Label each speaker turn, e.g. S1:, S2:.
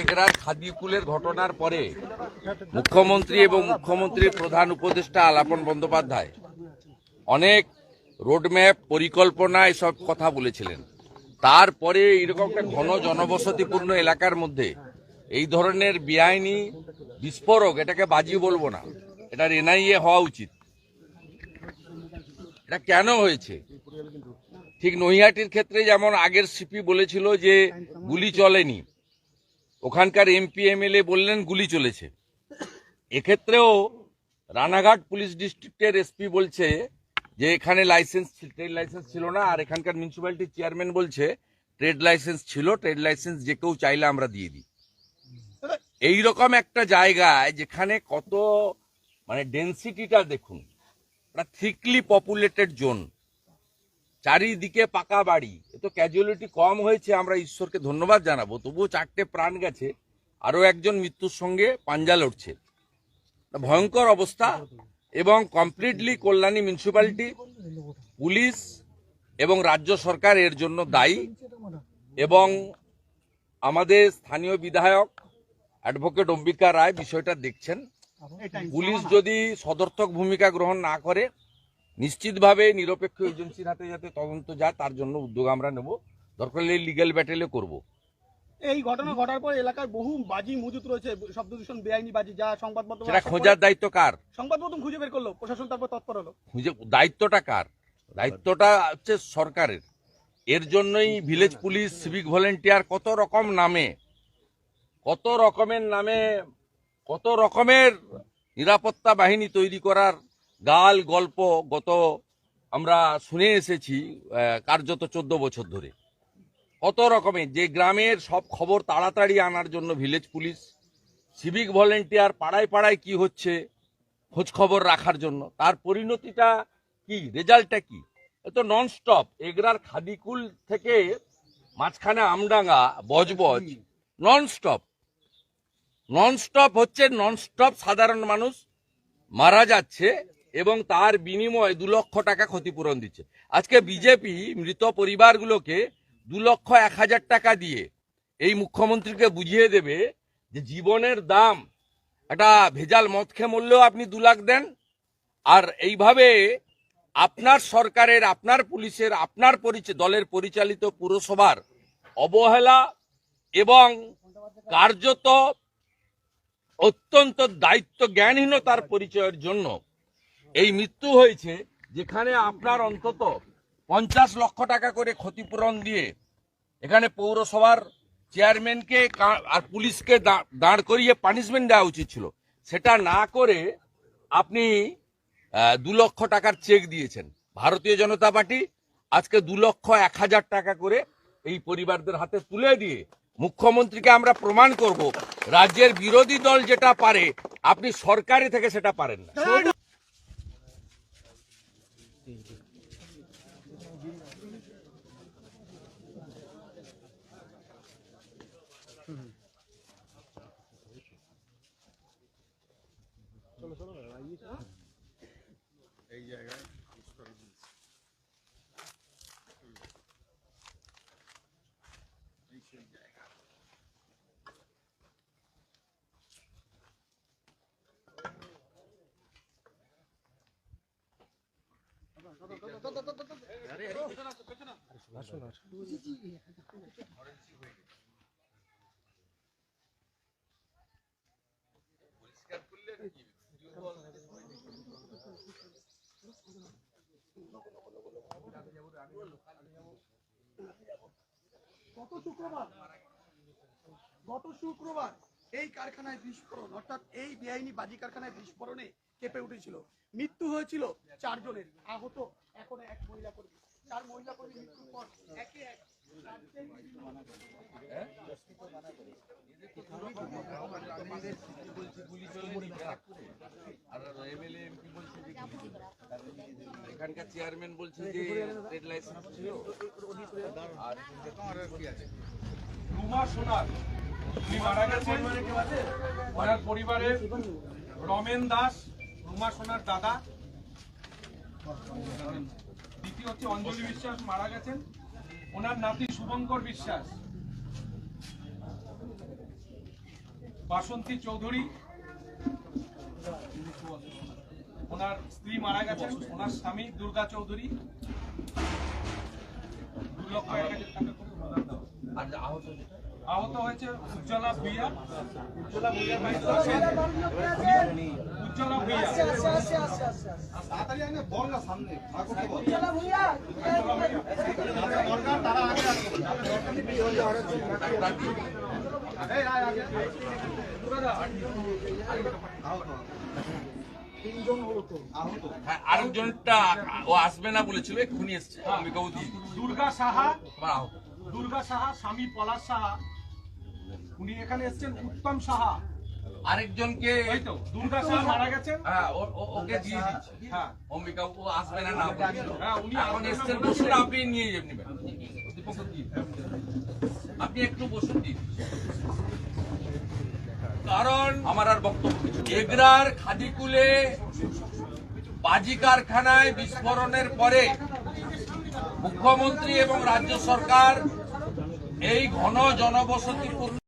S1: এগরার খাদিকুলের ঘটনার পরে মুখ্যমন্ত্রী এবং মুখ্যমন্ত্রীর প্রধান উপদেষ্টা আলাপন বন্দ্যোপাধ্যায় অনেক রোডম্যাপ, পরিকল্পনা এসব কথা বলেছিলেন। তারপরে এরকম একটা ঘন জনবসতিপূর্ণ এলাকার মধ্যে এই ধরনের বেআইনি বিস্ফোরক, এটাকে বাজি বলব না, এটার এনআইএ হওয়া উচিত। এটা কেন হয়েছে? ঠিক নৈহাটির ক্ষেত্রে যেমন আগের সিপি বলেছিল যে গুলি চলেনি ওখানকার এমপি এমএলএ বললেন গুলি চলেছে। এক্ষেত্রেও রানাঘাট পুলিশ ডিস্ট্রিক্টের এসপি বলছে যে এখানে লাইসেন্স ট্রেড লাইসেন্স ছিল না, আর এখানকার মিউনিসিপ্যালিটির চেয়ারম্যান বলছে ট্রেড লাইসেন্স ছিল ট্রেড লাইসেন্স যে কেউ চাইলে আমরা দিয়ে দিই। এইরকম একটা জায়গায় যেখানে কত মানে ডেন্সিটিটা দেখুন থিকলি পপুলেটেড জোন চারিদিকে পাকা বাড়ি। এ তো ক্যাজুয়ালিটি কম হয়েছে আমরা ঈশ্বরকে ধন্যবাদ জানাব। তবুও চারটে প্রাণ গেছে আরও একজন মৃত্যুর সঙ্গে পাঞ্জা লড়ছে। ভয়ঙ্কর অবস্থা এবং কমপ্লিটলি কল্যাণী মিউনিসিপ্যালিটি পুলিশ এবং রাজ্য সরকার এর জন্য দায়ী এবং আমাদের স্থানীয় বিধায়ক অ্যাডভোকেট অম্বিকা রায় বিষয়টা দেখছেন। পুলিশ যদি সদর্থক ভূমিকা গ্রহণ না করে নিশ্চিতভাবে নিরপেক্ষ এজেন্সির হাতে যাতে তদন্ত যায় তার জন্য উদ্যোগ আমরা নেব। দরকার হলে লিগ্যাল ব্যাটেলে করব।
S2: এই ঘটনা ঘটার পর এলাকার বহু বাজি মজুত রয়েছে শব্দ দূষণ বেআইনি বাজি যা সংবাদ মাধ্যমে
S1: সেটা খোঁজার দায়িত্ব কার?
S2: সংবাদ মাধ্যম খুঁজে বের করল প্রশাসন তারপর তৎপর হলো।
S1: খুঁজে দায়িত্বটা কার? দায়িত্বটা হচ্ছে সরকারের। এর জন্যই ভিলেজ পুলিশ সিভিক ভলেন্টিয়ার কত রকম নামে কত রকমের নামে কত রকমের নিরাপত্তা বাহিনী তৈরি করার গাল গল্প গত আমরা শুনে এসেছি কার্যত চোদ্দ বছর ধরে। কত রকমের, যে গ্রামের সব খবর তাড়াতাড়ি আনার জন্য ভিলেজ পুলিশ, সিভিক ভলেন্টিয়ার পাড়ায় পাড়ায় কি হচ্ছে, খোঁজ খবর রাখার জন্য। তার পরিণতিটা কি, রেজাল্টটা কি? তো নন স্টপ এগরার খাদিকুল থেকে মাঝখানে Amdanga, Budge Budge non stop non stop হচ্ছে নন স্টপ সাধারণ মানুষ মারা যাচ্ছে এবং তার বিনিময়ে দু লক্ষ টাকা ক্ষতিপূরণ দিচ্ছে। আজকে বিজেপি মৃত পরিবারগুলোকে দু লক্ষ এক হাজার টাকা দিয়ে এই মুখ্যমন্ত্রীকে বুঝিয়ে দেবে যে জীবনের দাম একটা ভেজাল মদ খেয়ে মরলেও আপনি দু লাখ দেন। আর এইভাবে আপনার সরকারের, আপনার পুলিশের, আপনার পরিচয় দলের পরিচালিত পুরসভার অবহেলা এবং কার্যত অত্যন্ত দায়িত্ব জ্ঞানহীনতার পরিচয়ের জন্য এই মৃত্যু হয়েছে যেখানে আপনার অন্তত পঞ্চাশ লক্ষ টাকা করে ক্ষতিপূরণ দিয়ে এখানে পৌরসভার চেয়ারম্যানকে আর পুলিশকে দাঁড় করিয়ে পানিশমেন্ট দেওয়া উচিত ছিল। সেটা না করে আপনি দু লক্ষ টাকার চেক দিয়েছেন। ভারতীয় জনতা পার্টি আজকে দু লক্ষ এক হাজার টাকা করে এই পরিবারদের হাতে তুলে দিয়ে মুখ্যমন্ত্রীকে আমরা প্রমাণ করব। রাজ্যের বিরোধী দল যেটা পারে, আপনি সরকারি থেকে সেটা পারেন না। Solo, solo, ahí está. ¿eh?
S2: Ella, গত শুক্রবার গত শুক্রবার এই কারখানায় বিস্ফোরণ, অর্থাৎ এই বেআইনি বাজি কারখানায় বিস্ফোরণে কেঁপে উঠেছিল। মৃত্যু হয়েছিল চারজনের, আহত এখন এক মহিলা কর্মী। চার মহিলা কর্মী মৃত্যুর পর একে এক
S1: এখানকার চেয়ারম্যান বলছে যে ট্রেড লাইসেন্স ছিল। আর
S3: রুমা সোনার উনি মারা গেছেন। ওনার পরিবারের রমেন দাস রুমা সোনার দাদা। দ্বিতীয় হচ্ছে অঞ্জলি বিশ্বাস মারা গেছেন। ওনার নাতি শুভঙ্কর বিশ্বাস। বাসন্তী চৌধুরী। ওনার স্ত্রী মারা গেছেন। ওনার স্বামী দুর্গা চৌধুরী।
S1: আর আহত
S3: হয়েছে। উজ্জ্বলা ভুইয়া। উজ্জ্বলা ভুইয়া ভাই উজ্জ্বলা ভুইয়া
S1: হ্যাঁ আরেকজনটা ও আসবে না বলেছিল এক্ষুনি এসছে দিয়ে
S3: দুর্গা সাহা দুর্গা সাহা স্বামী পলাশ সাহা। উনি এখানে এসেছেন উত্তম সাহা।
S1: আরেকজনকে
S3: দুর্গা মারা
S1: হ্যাঁ ওকে দিয়ে দিচ্ছে।
S3: হ্যাঁ।
S1: অম্বিকা ও আসবে না না
S3: হ্যাঁ, উনি
S1: এখন এসছেন বসুন আপনি নিয়ে নেবেন। আপনি একটু বসুন কারণ আমার আর বক্তব্য এগরার খাদিকুলে বাজি কারখানায় বিস্ফোরণের পরে মুখ্যমন্ত্রী এবং রাজ্য সরকার এই ঘন জনবসতিপূর্ণ